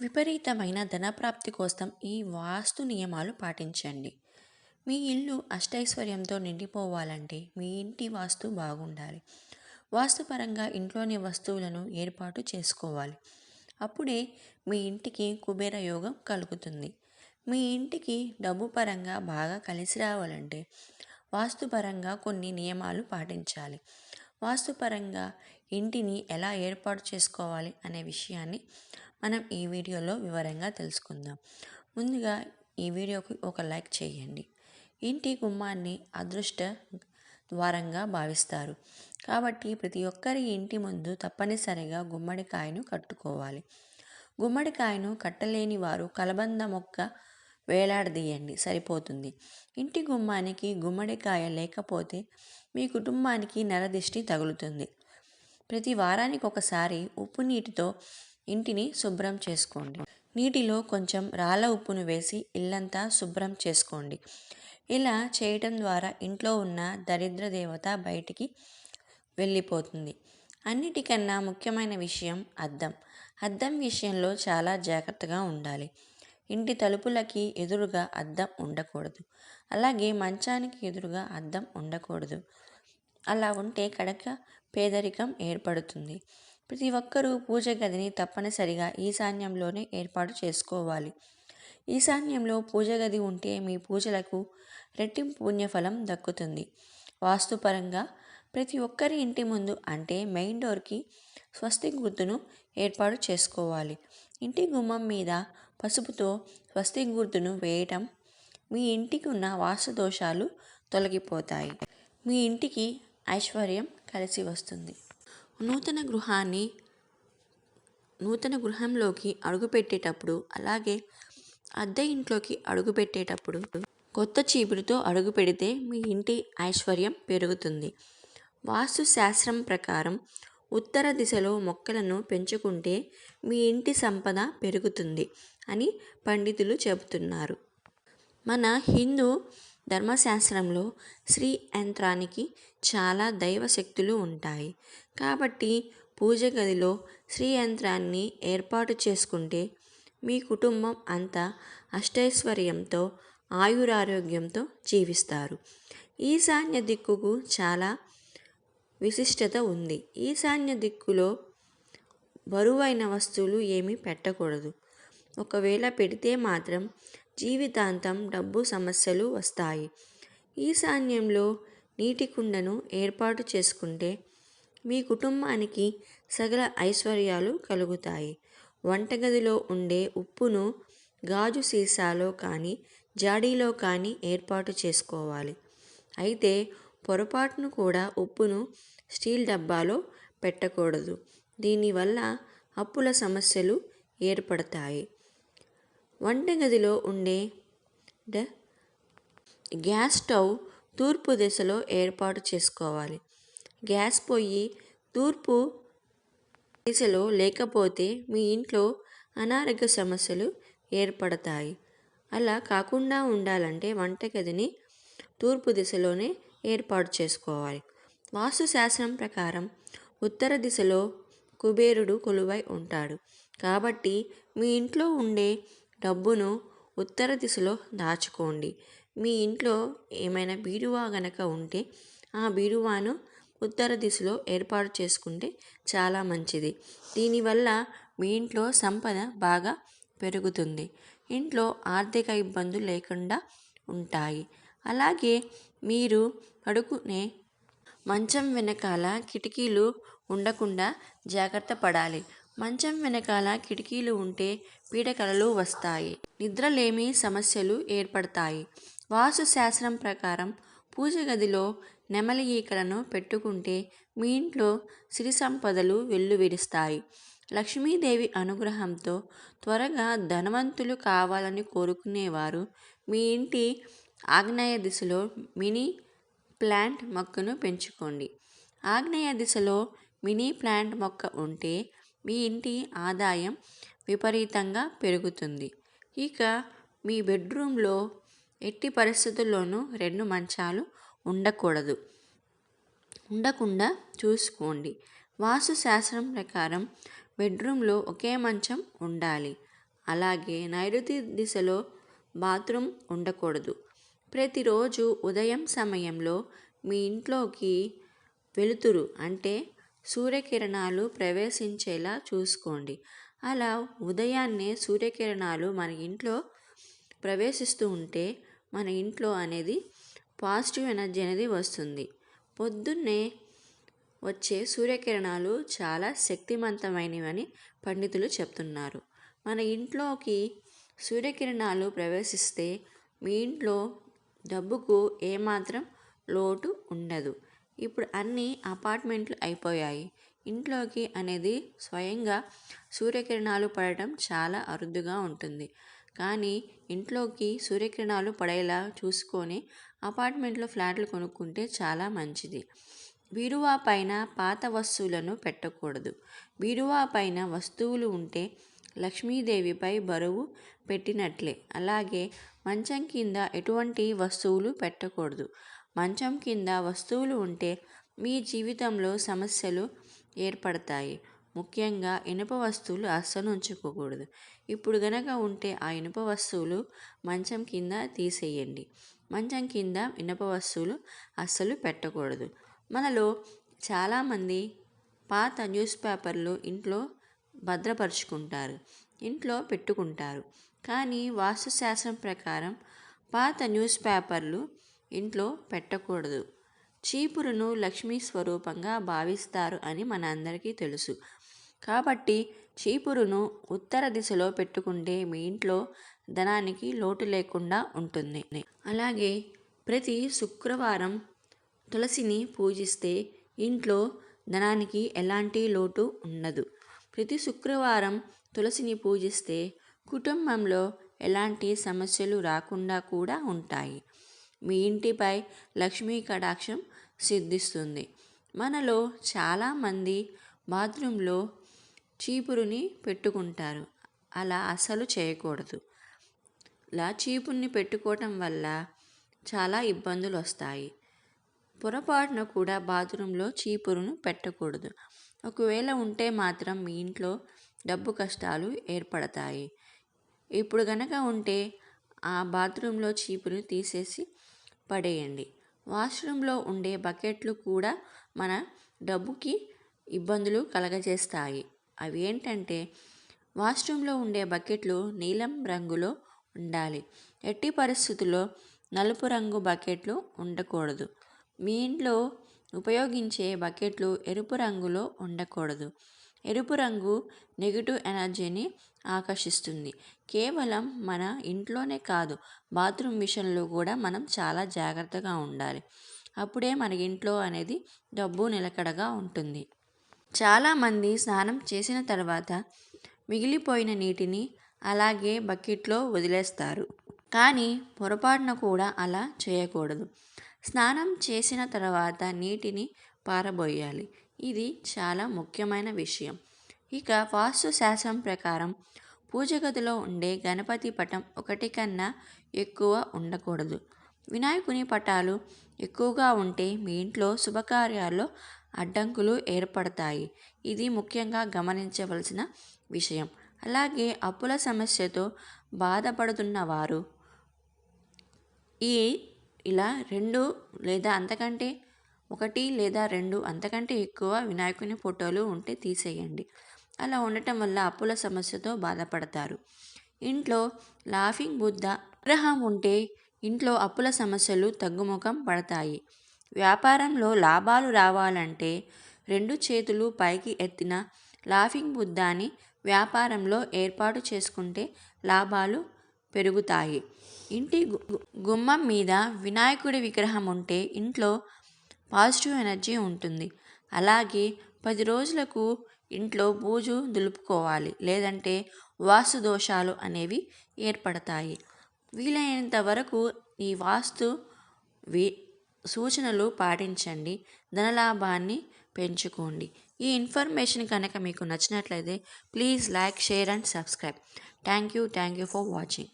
విపరీతమైన ధనప్రాప్తి కోసం ఈ వాస్తు నియమాలు పాటించండి. మీ ఇల్లు అష్టైశ్వర్యంతో నిండిపోవాలంటే మీ ఇంటి వాస్తు బాగుండాలి. వాస్తుపరంగా ఇంట్లోని వస్తువులను ఏర్పాటు చేసుకోవాలి. అప్పుడే మీ ఇంటికి కుబేర యోగం కలుగుతుంది. మీ ఇంటికి డబ్బు పరంగా బాగా కలిసి రావాలంటే వాస్తుపరంగా కొన్ని నియమాలు పాటించాలి. వాస్తుపరంగా ఇంటిని ఎలా ఏర్పాటు చేసుకోవాలి అనే విషయాన్ని మనం ఈ వీడియోలో వివరంగా తెలుసుకుందాం. ముందుగా ఈ వీడియోకి ఒక లైక్ చేయండి. ఇంటి గుమ్మాన్ని అదృష్ట ద్వారంగా భావిస్తారు. కాబట్టి ప్రతి ఒక్కరి ఇంటి ముందు తప్పనిసరిగా గుమ్మడికాయను కట్టుకోవాలి. గుమ్మడికాయను కట్టలేని వారు కలబంద మొక్క వేలాడదీయండి సరిపోతుంది. ఇంటి గుమ్మానికి గుమ్మడికాయ లేకపోతే మీ కుటుంబానికి నరదిష్టి తగులుతుంది. ప్రతి వారానికి ఒకసారి ఉప్పు నీటితో ఇంటిని శుభ్రం చేసుకోండి. నీటిలో కొంచెం రాళ్ళ ఉప్పును వేసి ఇల్లంతా శుభ్రం చేసుకోండి. ఇలా చేయటం ద్వారా ఇంట్లో ఉన్న దరిద్ర దేవత బయటికి వెళ్ళిపోతుంది. అన్నిటికన్నా ముఖ్యమైన విషయం అద్దం. అద్దం విషయంలో చాలా జాగ్రత్తగా ఉండాలి. ఇంటి తలుపులకి ఎదురుగా అద్దం ఉండకూడదు. అలాగే మంచానికి ఎదురుగా అద్దం ఉండకూడదు. అలా ఉంటే కడక పేదరికం ఏర్పడుతుంది. ప్రతి ఒక్కరూ పూజ గదిని తప్పనిసరిగా ఈశాన్యంలోనే ఏర్పాటు చేసుకోవాలి. ఈశాన్యంలో పూజ గది ఉంటే మీ పూజలకు రెట్టింపు పుణ్యఫలం దక్కుతుంది. వాస్తుపరంగా ప్రతి ఒక్కరి ఇంటి ముందు అంటే మెయిన్ డోర్కి స్వస్తి గుర్తును ఏర్పాటు చేసుకోవాలి. ఇంటి గుమ్మం మీద పసుపుతో స్వస్తి గుర్తును వేయటం మీ ఇంటికి ఉన్న వాస్తు దోషాలు తొలగిపోతాయి. మీ ఇంటికి ఐశ్వర్యం కలిసి వస్తుంది. నూతన గృహాన్ని నూతన గృహంలోకి అడుగుపెట్టేటప్పుడు అలాగే అద్దె ఇంట్లోకి అడుగుపెట్టేటప్పుడు కొత్త చీపురుతో అడుగు పెడితే మీ ఇంటి ఐశ్వర్యం పెరుగుతుంది. వాస్తు శాస్త్రం ప్రకారం ఉత్తర దిశలో మొక్కలను పెంచుకుంటే మీ ఇంటి సంపద పెరుగుతుంది అని పండితులు చెబుతున్నారు. మన హిందూ ధర్మశాస్త్రంలో శ్రీ యంత్రానికి చాలా దైవ శక్తులు ఉంటాయి. కాబట్టి పూజ గదిలో శ్రీ యంత్రాన్ని ఏర్పాటు చేసుకుంటే మీ కుటుంబం అంతా అష్టైశ్వర్యంతో ఆయురారోగ్యంతో జీవిస్తారు. ఈశాన్య దిక్కుకు చాలా విశిష్టత ఉంది. ఈశాన్య దిక్కులో బరువైన వస్తువులు ఏమీ పెట్టకూడదు. ఒకవేళ పెడితే మాత్రం జీవితాంతం డబ్బు సమస్యలు వస్తాయి. ఈశాన్యంలో నీటి కుండను ఏర్పాటు చేసుకుంటే మీ కుటుంబానికి సగల ఐశ్వర్యాలు కలుగుతాయి. వంటగదిలో ఉండే ఉప్పును గాజు సీసాలో కానీ జాడీలో కానీ ఏర్పాటు చేసుకోవాలి. అయితే పొరపాటును కూడా ఉప్పును స్టీల్ డబ్బాలో పెట్టకూడదు. దీనివల్ల అప్పుల సమస్యలు ఏర్పడతాయి. వంటగదిలో ఉండే గ్యాస్ స్టవ్ తూర్పు దిశలో ఏర్పాటు చేసుకోవాలి. గ్యాస్ పొయ్యి తూర్పు దిశలో లేకపోతే మీ ఇంట్లో అనారోగ్య సమస్యలు ఏర్పడతాయి. అలా కాకుండా ఉండాలంటే వంటగదిని తూర్పు దిశలోనే ఏర్పాటు చేసుకోవాలి. వాస్తు శాస్త్రం ప్రకారం ఉత్తర దిశలో కుబేరుడు కొలువై ఉంటాడు. కాబట్టి మీ ఇంట్లో ఉండే డబ్బును ఉత్తర దిశలో దాచుకోండి. మీ ఇంట్లో ఏమైనా బీరువా గనక ఉంటే ఆ బీరువాను ఉత్తర దిశలో ఏర్పాటు చేసుకుంటే చాలా మంచిది. దీనివల్ల మీ ఇంట్లో సంపద బాగా పెరుగుతుంది. ఇంట్లో ఆర్థిక ఇబ్బందులు లేకుండా ఉంటాయి. అలాగే మీరు పడుకునే మంచం వెనకాల కిటికీలు ఉండకుండా జాగ్రత్త పడాలి. మంచం వెనకాల కిటికీలు ఉంటే పీడకలలు వస్తాయి. నిద్రలేమి సమస్యలు ఏర్పడతాయి. వాస్తు శాస్త్రం ప్రకారం పూజ గదిలో నెమలి ఈకలను పెట్టుకుంటే మీ ఇంట్లో సిరి సంపదలు వెల్లువిరుస్తాయి. లక్ష్మీదేవి అనుగ్రహంతో త్వరగా ధనవంతులు కావాలని కోరుకునేవారు. మీ ఇంటి ఆగ్నేయ దిశలో మినీ ప్లాంట్ మొక్కను పెంచుకోండి. ఆగ్నేయ దిశలో మినీ ప్లాంట్ మొక్క ఉంటే మీ ఇంటి ఆదాయం విపరీతంగా పెరుగుతుంది. ఇక మీ బెడ్రూమ్లో ఎట్టి పరిస్థితుల్లోనూ రెండు మంచాలు ఉండకూడదు. ఉండకుండా చూసుకోండి. వాస్తు శాస్త్రం ప్రకారం బెడ్రూమ్లో ఒకే మంచం ఉండాలి. అలాగే నైరుతి దిశలో బాత్రూమ్ ఉండకూడదు. ప్రతిరోజు ఉదయం సమయంలో మీ ఇంట్లోకి వెలుతురు అంటే సూర్యకిరణాలు ప్రవేశించేలా చూసుకోండి. అలా ఉదయాన్నే సూర్యకిరణాలు మన ఇంట్లో ప్రవేశిస్తూ ఉంటే మన ఇంట్లో అనేది పాజిటివ్ ఎనర్జీ అనేది వస్తుంది. పొద్దున్నే వచ్చే సూర్యకిరణాలు చాలా శక్తివంతమైనవని పండితులు చెప్తున్నారు. మన ఇంట్లోకి సూర్యకిరణాలు ప్రవేశిస్తే మీ ఇంట్లో డబ్బుకు ఏమాత్రం లోటు ఉండదు. ఇప్పుడు అన్ని అపార్ట్మెంట్లు అయిపోయాయి. ఇంట్లోకి అనేది స్వయంగా సూర్యకిరణాలు పడటం చాలా అరుదుగా ఉంటుంది. కానీ ఇంట్లోకి సూర్యకిరణాలు పడేలా చూసుకొని అపార్ట్మెంట్లో ఫ్లాట్లు కొనుక్కుంటే చాలా మంచిది. బీరువా పైన పాత వస్తువులను పెట్టకూడదు. బీరువా పైన వస్తువులు ఉంటే లక్ష్మీదేవిపై బరువు పెట్టినట్లే. అలాగే మంచం కింద ఎటువంటి వస్తువులు పెట్టకూడదు. మంచం కింద వస్తువులు ఉంటే మీ జీవితంలో సమస్యలు ఏర్పడతాయి. ముఖ్యంగా ఇనుప వస్తువులు అస్సలు ఉంచుకోకూడదు. ఇప్పుడు గనక ఉంటే ఆ ఇనుప వస్తువులు మంచం కింద తీసేయండి. మంచం కింద ఇనుప వస్తువులు అస్సలు పెట్టకూడదు. మనలో చాలామంది పాత న్యూస్ పేపర్లు ఇంట్లో భద్రపరుచుకుంటారు. ఇంట్లో పెట్టుకుంటారు. కానీ వాస్తుశాస్త్రం ప్రకారం పాత న్యూస్ పేపర్లు ఇంట్లో పెట్టకూడదు. చీపురును లక్ష్మీ స్వరూపంగా భావిస్తారు అని మన అందరికీ తెలుసు. కాబట్టి చీపురును ఉత్తర దిశలో పెట్టుకుంటే మీ ఇంట్లో ధనానికి లోటు లేకుండా ఉంటుంది. అలాగే ప్రతి శుక్రవారం తులసిని పూజిస్తే ఇంట్లో ధనానికి ఎలాంటి లోటు ఉండదు. ప్రతి శుక్రవారం తులసిని పూజిస్తే కుటుంబంలో ఎలాంటి సమస్యలు రాకుండా కూడా ఉంటాయి. మీ ఇంటిపై లక్ష్మీ కటాక్షం సిద్ధిస్తుంది. మనలో చాలామంది బాత్రూంలో చీపురుని పెట్టుకుంటారు. అలా అసలు చేయకూడదు. ఇలా చీపురుని పెట్టుకోవటం వల్ల చాలా ఇబ్బందులు వస్తాయి. పొరపాటున కూడా బాత్రూంలో చీపురును పెట్టకూడదు. ఒకవేళ ఉంటే మాత్రం మీ ఇంట్లో డబ్బు కష్టాలు ఏర్పడతాయి. ఇప్పుడు గనక ఉంటే ఆ బాత్రూంలో చీపురుని తీసేసి పడేయండి. వాష్రూమ్లో ఉండే బకెట్లు కూడా మన డబ్బుకి ఇబ్బందులు కలగజేస్తాయి. అవి ఏంటంటే వాష్రూమ్లో ఉండే బకెట్లు నీలం రంగులో ఉండాలి. ఎట్టి పరిస్థితుల్లో నలుపు రంగు బకెట్లు ఉండకూడదు. మీ ఇంట్లో ఉపయోగించే బకెట్లు ఎరుపు రంగులో ఉండకూడదు. ఎరుపు రంగు నెగిటివ్ ఎనర్జీని ఆకర్షిస్తుంది. కేవలం మన ఇంట్లోనే కాదు బాత్రూమ్ విషయంలో కూడా మనం చాలా జాగ్రత్తగా ఉండాలి. అప్పుడే మన ఇంట్లో అనేది డబ్బు నిలకడగా ఉంటుంది. చాలామంది స్నానం చేసిన తర్వాత మిగిలిపోయిన నీటిని అలాగే బకెట్లో వదిలేస్తారు. కానీ పొరపాటున కూడా అలా చేయకూడదు. స్నానం చేసిన తర్వాత నీటిని పారబోయాలి. ఇది చాలా ముఖ్యమైన విషయం. ఇక వాస్తు శాస్త్రం ప్రకారం పూజ గదిలో ఉండే గణపతి పటం ఒకటి కన్నా ఎక్కువ ఉండకూడదు. వినాయకుని పటాలు ఎక్కువగా ఉంటే మీ ఇంట్లో శుభకార్యాల్లో అడ్డంకులు ఏర్పడతాయి. ఇది ముఖ్యంగా గమనించవలసిన విషయం. అలాగే అప్పుల సమస్యతో బాధపడుతున్న వారు ఈ ఇలా రెండు లేదా అంతకంటే ఒకటి లేదా రెండు అంతకంటే ఎక్కువ వినాయకుని ఫోటోలు ఉంటే తీసేయండి. అలా ఉండటం వల్ల అప్పుల సమస్యతో బాధపడతారు. ఇంట్లో లాఫింగ్ బుద్ధ విగ్రహం ఉంటే ఇంట్లో అప్పుల సమస్యలు తగ్గుముఖం పడతాయి. వ్యాపారంలో లాభాలు రావాలంటే రెండు చేతులు పైకి ఎత్తిన లాఫింగ్ బుద్ధాని వ్యాపారంలో ఏర్పాటు చేసుకుంటే లాభాలు పెరుగుతాయి. ఇంటి గుమ్మం మీద వినాయకుడి విగ్రహం ఉంటే ఇంట్లో పాజిటివ్ ఎనర్జీ ఉంటుంది. అలాగే పది రోజులకు ఇంట్లో బూజు దులుపుకోవాలి. లేదంటే వాస్తు దోషాలు అనేవి ఏర్పడతాయి. వీలైనంత వరకు ఈ వాస్తు వి సూచనలు పాటించండి. ధనలాభాన్ని పెంచుకోండి. ఈ ఇన్ఫర్మేషన్ కనుక మీకు నచ్చినట్లయితే please like share and subscribe. Thank you thank you for watching.